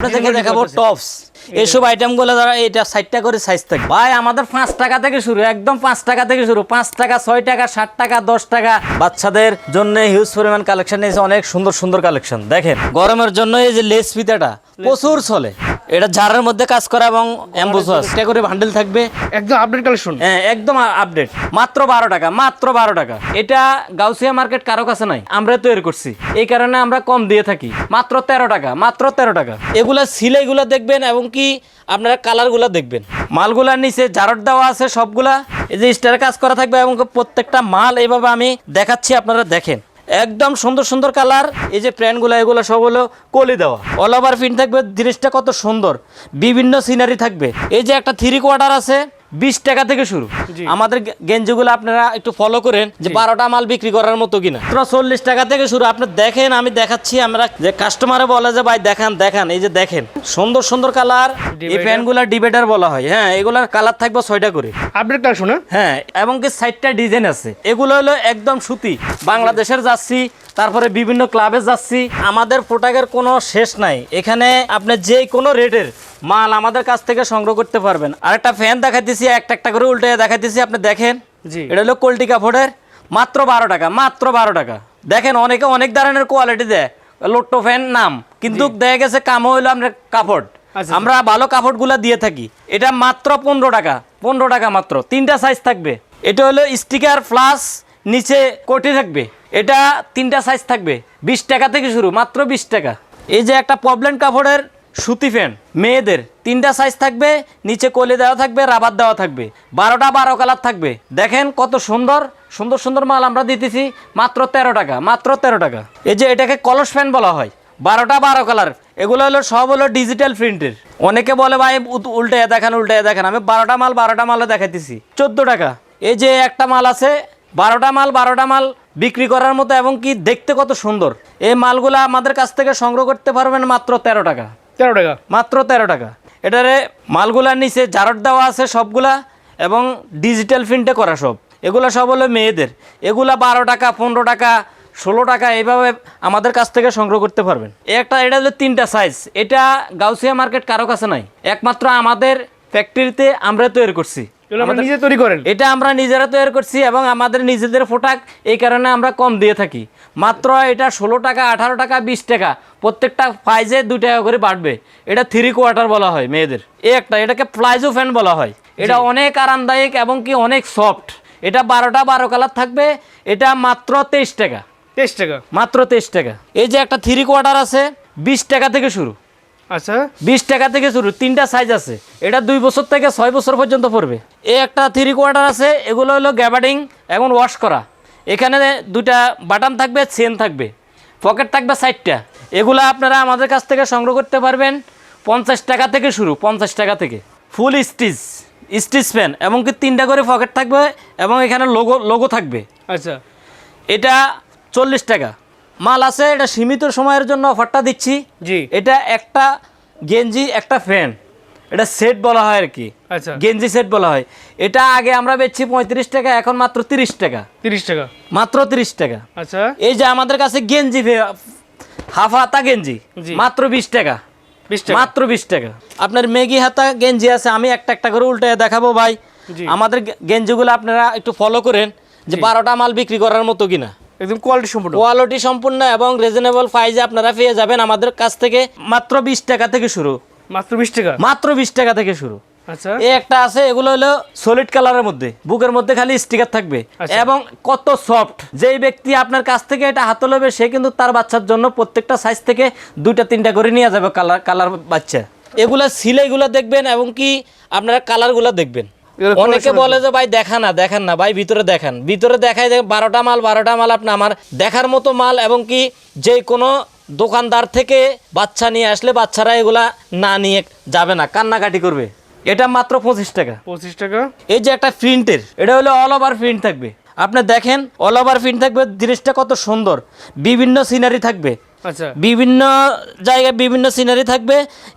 আপনাদেরকে দেখাবো টপস এইসব আইটেমগুলো এটা ষাটটা করে সাইজ থাকে ভাই আমাদের পাঁচ টাকা থেকে শুরু একদম পাঁচ টাকা থেকে শুরু। পাঁচ টাকা ছয় টাকা ষাট টাকা দশ টাকা। বাচ্চাদের জন্য হিউজ পরিমাণ কালেকশন নিয়েছে অনেক সুন্দর সুন্দর কালেকশন দেখেন গরমের জন্য এই যে লেস ফিতাটা প্রচুর চলে। এটা জারের মধ্যে কাজ করা এবং অ্যাম্বুস এটা করে ভান্ডেল থাকবে। একদম আপডেট কালেকশন হ্যাঁ একদম আপডেট মাত্র বারো টাকা মাত্র বারো টাকা। এটা গাউসিয়া মার্কেট কারও কাছে নাই আমরা তৈরি করছি। এই কারণে আমরা কম দিয়ে থাকি। মাত্র তেরো টাকা মাত্র তেরো টাকা। এগুলা সিলাইগুলো দেখবেন এবং কি আপনারা কালারগুলো দেখবেন। মালগুলার নিচে জারট দেওয়া আছে সবগুলা। এই যে স্টারের কাজ করা থাকবে এবং প্রত্যেকটা মাল এইভাবে আমি দেখাচ্ছি আপনারা দেখেন। একদম সুন্দর সুন্দর কালার। এই যে প্যান্টগুলো, এগুলো সব হলো কলি দেওয়া। অল ওভার প্রিন্ট থাকবে, জিনিসটা কত সুন্দর। বিভিন্ন সিনারি থাকবে। এই যে একটা থ্রি কোয়ার্টার আছে বিশ টাকা থেকে শুরু। আমাদের গেঞ্জিগুলো আপনারা একটু ফলো করেন যে বারোটা মাল বিক্রি করার মতো কিনা। মাত্র চল্লিশ টাকা থেকে শুরু। আপনি দেখেন আমি দেখাচ্ছি আমরা যে কাস্টমারে বলে যে ভাই দেখান দেখান এই যে দেখেন। সুন্দর সুন্দর কালার এই? প্যান্টগুলো ডিবেটার বলা হয়। হ্যাঁ এগুলার কালার থাকবে ছয়টা করে। আপডেট হ্যাঁ হ্যাঁ এবং কি সাইডটা ডিজাইন আছে। এগুলো হলো একদম সুতি। বাংলাদেশের যাচ্ছি তারপরে বিভিন্ন ক্লাবে যাচ্ছি। আমাদের প্রোডাক্টের কোনো শেষ নাই। এখানে আপনি যে কোনো রেটের মাল আমাদের কাছ থেকে সংগ্রহ করতে পারবেন। আর একটা ফ্যান দেখাইতেছি একটা একটা করে উল্টে দেখাইতেছি আপনি দেখেন। জি। এটা হলো কোল্টি কাপড়ের মাত্র বারো টাকা মাত্র বারো টাকা। দেখেন অনেকে অনেক ধরনের কোয়ালিটি দেয় লোট্টো ফ্যান নাম কিন্তু দেখা গেছে কাম হইল আমরা কাপড়। আচ্ছা। আমরা ভালো কাপড়গুলো দিয়ে থাকি। এটা মাত্র পনেরো টাকা পনেরো টাকা মাত্র তিনটা সাইজ থাকবে। এটা হলো স্টিকার প্লাস নিচে কোটি থাকবে। এটা তিনটা সাইজ থাকবে বিশ টাকা থেকে শুরু মাত্র বিশ টাকা। এই যে একটা প্রবলেম কাপড়ের সুতি ফ্যান মেয়েদের তিনটা সাইজ থাকবে, নিচে কলি দেওয়া থাকবে, রাবার দেওয়া থাকবে। বারোটা বারো কালার থাকবে। দেখেন কত সুন্দর সুন্দর সুন্দর মাল আমরা দিতেছি, মাত্র তেরো টাকা, মাত্র তেরো টাকা। এই যে এটাকে কলস ফ্যান বলা হয়। বারোটা বারো কালার এগুলো হলো, সব হলো ডিজিটাল প্রিন্টের অনেকে বলে, ভাই উল্টে দেখান উল্টে দেখান। আমি বারোটা মাল, বারোটা মালে দেখাইতেছি। চোদ্দ টাকা। এই যে একটা মাল আছে, বারোটা মাল বারোটা মাল বিক্রি করার মতো এবং কি দেখতে কত সুন্দর। এই মালগুলো আমাদের কাছ থেকে সংগ্রহ করতে পারবেন মাত্র তেরো টাকা। তেরো টাকা। মাত্র তেরো টাকা। এটারে মালগুলার নিচে জারট দেওয়া আছে সবগুলা এবং ডিজিটাল প্রিন্টে করা সব। এগুলা সব হলো মেয়েদের। এগুলা বারো টাকা, পনেরো টাকা, ষোলো টাকা এইভাবে আমাদের কাছ থেকে সংগ্রহ করতে পারবেন। একটা, এটা হলো তিনটা সাইজ এটা গাউসিয়া মার্কেট কারও কাছে নাই। একমাত্র আমাদের ফ্যাক্টরিতে আমরা তৈরি করছি। নিজে তৈরি করেন। এটা আমরা নিজেরা তৈরি করছি এবং আমাদের নিজেদের প্রোডাক্ট এই কারণে আমরা কম দিয়ে থাকি। মাত্র এটা ষোলো টাকা আঠারো টাকা বিশ টাকা প্রত্যেকটা প্রাইজে দু টাকা করে বাড়বে। এটা থ্রি কোয়ার্টার বলা হয় মেয়েদের। এই একটা এটাকে প্লাইজো ফ্যান বলা হয়। এটা অনেক আরামদায়ক এবং কি অনেক সফট এটা বারোটা বারো কালার থাকবে এটা মাত্র তেইশ টাকা। তেইশ টাকা। মাত্র তেইশ টাকা। এই যে একটা থ্রি কোয়ার্টার আছে বিশ টাকা থেকে শুরু। আচ্ছা। বিশ টাকা থেকে শুরু তিনটা সাইজ আছে। এটা দুই বছর থেকে ছয় বছর পর্যন্ত পড়বে। এই একটা থ্রি কোয়ার্টার আছে এগুলো হলো গ্যাবার্ডিং এবং ওয়াশ করা। এখানে দুটা বাটন থাকবে চেন থাকবে। পকেট থাকবে সাইডটা এগুলো আপনারা আমাদের কাছ থেকে সংগ্রহ করতে পারবেন পঞ্চাশ টাকা থেকে শুরু পঞ্চাশ টাকা থেকে। ফুল স্টিচ স্টিচ প্যান এবং কি তিনটা করে পকেট থাকবে এবং এখানে লোগো লোগো থাকবে। আচ্ছা। এটা চল্লিশ টাকা। মাল আছে এটা সীমিত সময়ের জন্য অফারটা দিচ্ছি। জি। এটা একটা গেঞ্জি একটা ফ্যান। এটা সেট বলা হয় আর কি। আচ্ছা। গেঞ্জি সেট বলা হয়। এটা আগে আমরা বেচছি পঁয়ত্রিশ টাকা এখন মাত্র তিরিশ টাকা। তিরিশ টাকা। মাত্র তিরিশ টাকা। আচ্ছা। এই যে আমাদের কাছে গেঞ্জি হাফ হাতা গেঞ্জি মাত্র বিশ টাকা। বিশ টাকা। মাত্র বিশ টাকা। আপনার মেগি হাতা গেঞ্জি আছে আমি একটা একটা করে উল্টে দেখাবো ভাই। আমাদের গেঞ্জিগুলো আপনারা একটু ফলো করেন যে বারোটা মাল বিক্রি করার মতো কিনা। একদম কোয়ালিটি সম্পূর্ণ। কোয়ালিটি সম্পূর্ণ এবং রিজনেবল প্রাইসে আপনারা পেয়ে যাবেন আমাদের কাছ থেকে মাত্র বিশ টাকা থেকে শুরু। মাত্র বিশ টাকা? মাত্র বিশ টাকা থেকে শুরু। আচ্ছা। এই একটা আছে এগুলো হলো সলিড কালারের মধ্যে। বুকের মধ্যে খালি স্টিকার থাকবে। আচ্ছা। এবং কত সফট যেই ব্যক্তি আপনার কাছ থেকে এটা হাতে লবে সে কিন্তু তার বাচ্চার জন্য প্রত্যেকটা সাইজ থেকে দুইটা তিনটা করে নিয়ে যাবে কালার কালার বাচ্চা। এগুলা সিলাইগুলো দেখবেন এবং কি আপনারা কালারগুলো দেখবেন। অনেকে বলে যে ভাই দেখান না দেখান না ভাই ভিতরে দেখান। ভিতরে দেখায় যে বারোটা মাল বারোটা মাল আপনি আমার দেখার মতো মাল এবং কি যে কোনো দোকানদার থেকে বাচ্চা নিয়ে আসলে বাচ্চারা এগুলা না নিয়ে যাবে না কান্নাকাটি করবে। এটা মাত্র পঁচিশ টাকা। পঁচিশ টাকা? এই যে একটা প্রিন্টের এটা হলো অল ওভার প্রিন্ট থাকবে। আপনি দেখেন অল ওভার প্রিন্ট থাকবে জিনিসটা কত সুন্দর। বিভিন্ন সিনারি থাকবে। আচ্ছা। বিভিন্ন জায়গায় বিভিন্ন সিনারি থাকবে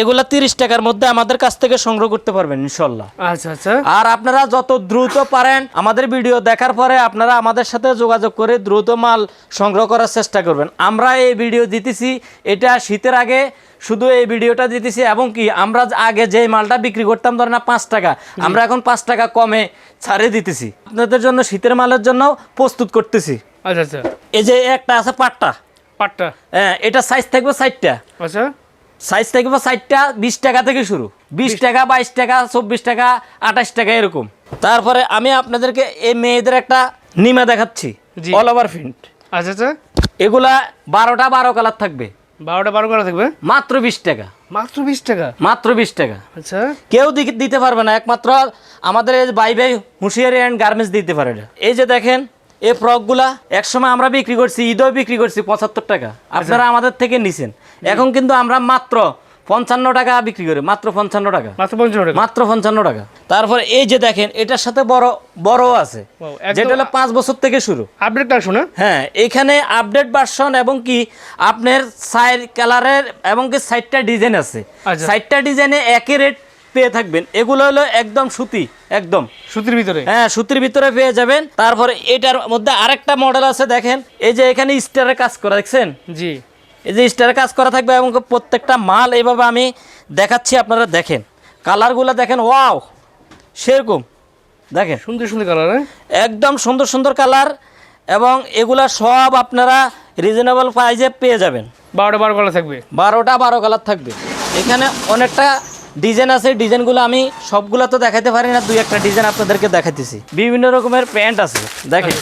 এগুলা তিরিশ টাকার মধ্যে আমাদের কাছ থেকে সংগ্রহ করতে পারবেন ইনশাল্লাহ। আচ্ছা আচ্ছা। আর আপনারা যত দ্রুত পারেন আমাদের ভিডিও দেখার পরে আপনারা আমাদের সাথে যোগাযোগ করে দ্রুত মাল সংগ্রহ করার চেষ্টা করবেন। আমরা এই ভিডিও দিতেছি এটা শীতের আগে শুধু এই ভিডিওটা দিতেছি এবং কি আমরা আগে যে মালটা বিক্রি করতাম ধরেন না পাঁচ টাকা আমরা এখন পাঁচ টাকা কমে ছাড়ে দিতেছি। আপনাদের জন্য শীতের মালের জন্য প্রস্তুত করতেছি। আচ্ছা আচ্ছা। এই যে একটা আছে পাটটা পাটটা? হ্যাঁ এটা সাইজ থাকবে সাইডটা আচ্ছা। সাইজ থাকবে সাইডটা বিশ টাকা থেকে শুরু। বিশ টাকা বাইশ টাকা চব্বিশ টাকা আঠাশ টাকা এরকম। তারপরে আমি আপনাদেরকে এই মেয়েদের একটা নিমা দেখাচ্ছি। অল ওভার প্রিন্ট আচ্ছা আচ্ছা। এগুলা বারোটা বারো কালার থাকবে। বারোটা বারো কালার থাকবে? মাত্র বিশ টাকা। মাত্র বিশ টাকা? মাত্র বিশ টাকা। আচ্ছা। কেউ দিতে পারবে না। একমাত্র আমাদের এই বাই বাই হুঁশিয়ারি অ্যান্ড গার্মেন্টস দিতে পারে। এই যে দেখেন এই ফ্রকগুলা একসময় আমরা বিক্রি করছি ঈদও বিক্রি করছি পঁচাত্তর টাকা। আপনারা আমাদের থেকে নিছেন। এখন কিন্তু আমরা মাত্র পঞ্চান্ন টাকা বিক্রি করি মাত্র পঞ্চান্ন টাকা। মাত্র পঞ্চান্ন টাকা? তারপরে এই যে দেখেন এটার সাথে বড় বড় আছে। যেটা হলো পাঁচ বছর থেকে শুরু। আপডেট কার শোনা হ্যাঁ এখানে আপডেট ভার্সন এবং কি আপনার সাইড কালারের এবং কি সাইডটা ডিজাইন আছে। আচ্ছা। সাইডটা ডিজাইনে একই রেট পেয়ে থাকবেন। এগুলো হলো একদম সুতি একদম। সুতির ভিতরে? হ্যাঁ সুতির ভিতরে পেয়ে যাবেন। তারপরে এটার মধ্যে আরেকটা মডেল আছে দেখেন। এই যে এখানে স্টারের কাজ করা দেখছেন? জি। এই যে স্টারের কাজ করা থাকবে এবং প্রত্যেকটা মাল এইভাবে আমি দেখাচ্ছি আপনারা দেখেন। কালারগুলো দেখেন ওয়াও সেরকম। দেখেন। সুন্দর সুন্দর কালার হ্যাঁ? একদম সুন্দর সুন্দর কালার এবং এগুলা সব আপনারা রিজনেবল প্রাইজে পেয়ে যাবেন। বারোটা বারো কালার থাকবে? বারোটা বারো কালার থাকবে। এখানে অনেকটা ডিজাইন আছে ডিজাইনগুলো আমি সবগুলো তো দেখাতে পারি না দুই একটা ডিজাইন আপনাদেরকে দেখাইতেছি। বিভিন্ন রকমের প্যান্ট আছে দেখেন।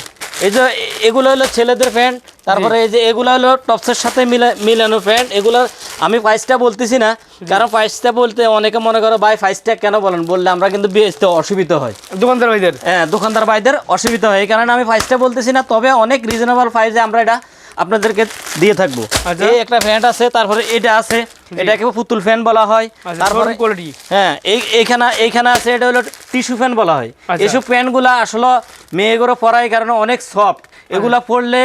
এই যে এগুলো হলো ছেলেদের প্যান্ট তারপরে এই যে এগুলো হলো টপসের সাথে মিলা মিলানো প্যান্ট। এগুলো আমি প্রাইসটা বলতেছি না কারণ প্রাইসটা বলতে অনেকে মনে করো ভাই প্রাইসটা কেন বলেন? বললে আমরা কিন্তু বেচতে অসুবিধা হয়। দোকানদার ভাইদের? হ্যাঁ দোকানদার ভাইদের অসুবিধা হয়। এই কারণে আমি প্রাইসটা বলতেছি না তবে অনেক রিজনেবল প্রাইসে আমরা এটা আপনাদেরকে দিয়ে থাকব। আচ্ছা। এই একটা ফ্যান আছে তারপরে এটা আছে এটাকে পুতুল ফ্যান বলা হয়। আচ্ছা তারপরে কোয়ালিটি হ্যাঁ এই এইখানে এইখানে আছে এটা হলো টিস্যু ফ্যান বলা হয়। আচ্ছা। এইসব ফ্যানগুলো আসলে মেয়েগুলো পরাই কারণে অনেক সফট এগুলা পড়লে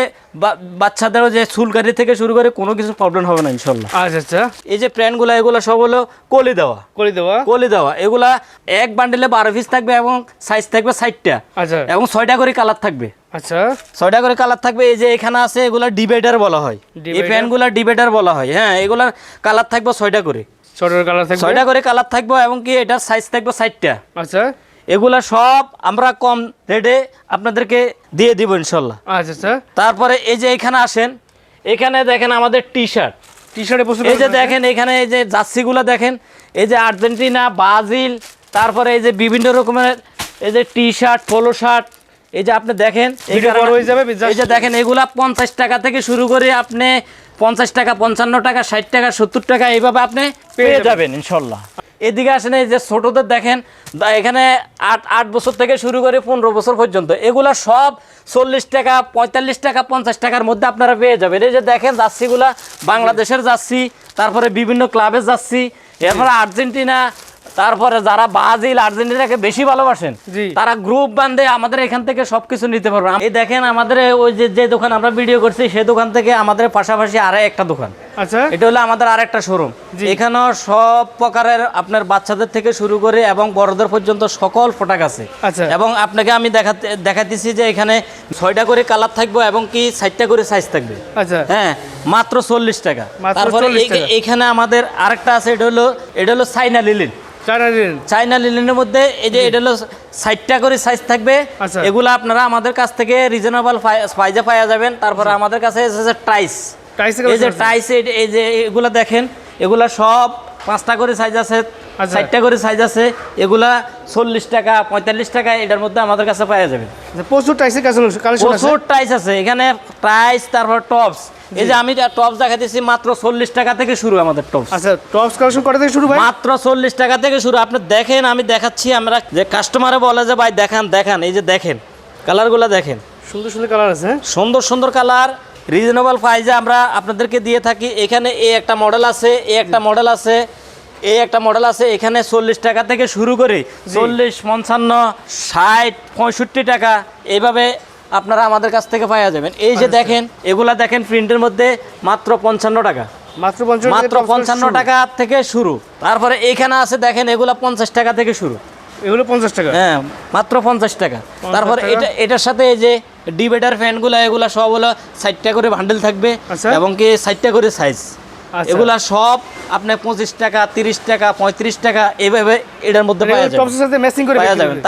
বাচ্চাদেরও যে চুলকারি থেকে শুরু করে কোনো কিছু প্রবলেম হবে না ইনশাল্লাহ। আচ্ছা আচ্ছা। এই যে প্যান্টগুলো এগুলো সব হলো কলি দেওয়া। করে দেওয়া। কলি দেওয়া। এগুলা এক বান্ডেলে বারো পিস থাকবে এবং সাইজ থাকবে ষাটটা। আচ্ছা। এবং ছয়টা করে কালার থাকবে। আচ্ছা। ছয়টা করে কালার থাকবে এই যে এখানে আছে এগুলা ডিবেটার বলা হয়। এই ডিবেটার বলা হয়। হ্যাঁ এগুলার কালার থাকবে ছয়টা করে। ছোটের কালার থাকবে? ছয়টা করে কালার থাকবে এবং কি এটার সাইজ থাকবে আচ্ছা। এগুলা সব আমরা কম রেটে আপনাদেরকে দিয়ে দিব ইনশাল্লাহ। আচ্ছা আচ্ছা। তারপরে এই যে এখানে আসেন এখানে দেখেন আমাদের টি শার্ট টি শার্টে প্রচুর এই যে দেখেন এখানে এই যে জার্সিগুলো দেখেন এই যে আর্জেন্টিনা ব্রাজিল তারপরে এই যে বিভিন্ন রকমের এই যে টি শার্ট পোলো শার্ট এই যে আপনি দেখেন এই হয়ে যে দেখেন এগুলা পঞ্চাশ টাকা থেকে শুরু করে আপনি পঞ্চাশ টাকা পঞ্চান্ন টাকা ষাট টাকা সত্তর টাকা এইভাবে আপনি পেয়ে যাবেন। ইনশাল্লাহ এদিকে আসেন এই যে ছোটদের দেখেন দা- এখানে আট আট বছর থেকে শুরু করে পনেরো বছর পর্যন্ত এগুলা সব চল্লিশ টাকা পঁয়তাল্লিশ টাকা পঞ্চাশ টাকার মধ্যে আপনারা পেয়ে যাবেন এই যে দেখেন জার্সিগুলা বাংলাদেশের জার্সি তারপরে বিভিন্ন ক্লাবের জার্সি এরপরে আর্জেন্টিনা তারপরে যারা ব্রাজিল আর্জেন্টিনাকে বেশি ভালোবাসেন তারা গ্রুপ বান্ধে আমাদের এখান থেকে সবকিছু নিতে পারবেন। এই দেখেন আমাদের ওই যে যে দোকান আমরা ভিডিও করছি সেই দোকান থেকে আমাদের পাশাপাশি আরও একটা দোকান। আচ্ছা। এটা হলো আমাদের আরেকটা শোরুম জি। এখানেও সব প্রকারের আপনার বাচ্চাদের থেকে শুরু করে এবং বড়দের পর্যন্ত সকল প্রোডাক্ট আছে। আচ্ছা। এবং আপনাকে আমি দেখাতে দেখাতেছি যে এখানে ছয়টা করে কালার থাকবে এবং কি ষাটটা করে সাইজ থাকবে। আচ্ছা। হ্যাঁ মাত্র চল্লিশ টাকা। তারপরে 40 এই- টাকা। এখানে আমাদের আরেকটা আছে এটা হলো এটা হলো সাইনা লিলিন চায়না লিলিনের মধ্যে এই যে এটা হলো ষাটটা করে সাইজ থাকবে আচ্ছা। এগুলো আপনারা আমাদের কাছ থেকে রিজনেবল প্রাইজে পাওয়া যাবেন তারপরে আমাদের কাছে এসেছে টাইস টাইস এই যে। টাইস এই যে এগুলো দেখেন এগুলা সব পাঁচটা করে সাইজ আছে আচ্ছা। ষাটটা করে সাইজ আছে এগুলা চল্লিশ টাকা পঁয়তাল্লিশ টাকা এটার মধ্যে আমাদের কাছে পাওয়া যাবে। আচ্ছা, প্রচুর টাইসের কালেকশন প্রচুর টাইস আছে এখানে টাইস তারপর টপস এই যে আমি টপস দেখা দিচ্ছি মাত্র চল্লিশ টাকা থেকে শুরু আমাদের টপস আচ্ছা টপস কালেকশন কটা থেকে শুরু মাত্র চল্লিশ টাকা থেকে শুরু। আপনি দেখেন আমি দেখাচ্ছি আমরা যে কাস্টমারে বলে যে ভাই দেখান দেখান। এই যে দেখেন কালারগুলো দেখেন। সুন্দর সুন্দর কালার আছে হ্যাঁ? সুন্দর সুন্দর কালার রিজনেবল প্রাইজে আমরা আপনাদেরকে দিয়ে থাকি। এখানে এই একটা মডেল আছে এই একটা মডেল আছে এই একটা মডেল আছে এখানে চল্লিশ টাকা থেকে শুরু করে চল্লিশ পঞ্চান্ন ষাট পঁয়ষট্টি টাকা এইভাবে আপনারা আমাদের কাছ থেকে পাওয়া যাবেন। এই যে দেখেন এগুলা দেখেন প্রিন্টের মধ্যে মাত্র পঞ্চান্ন টাকা। মাত্র পঞ্চান্ন টাকা থেকে শুরু। তারপরে এইখানে আছে দেখেন এগুলা পঞ্চাশ টাকা থেকে শুরু। এগুলো পঞ্চাশ টাকা? হ্যাঁ মাত্র পঞ্চাশ টাকা। তারপরে এটা এটার সাথে এই যে ডিবেটার ফ্যানগুলো এগুলা সব হলো ষাটটা করে বান্ডেল থাকবে আচ্ছা। এবং কি ষাটটা করে সাইজ আচ্ছা। এগুলা সব আপনার পঁচিশ টাকা তিরিশ টাকা পঁয়ত্রিশ টাকা এভাবে এটার মধ্যে পাওয়া যাবে।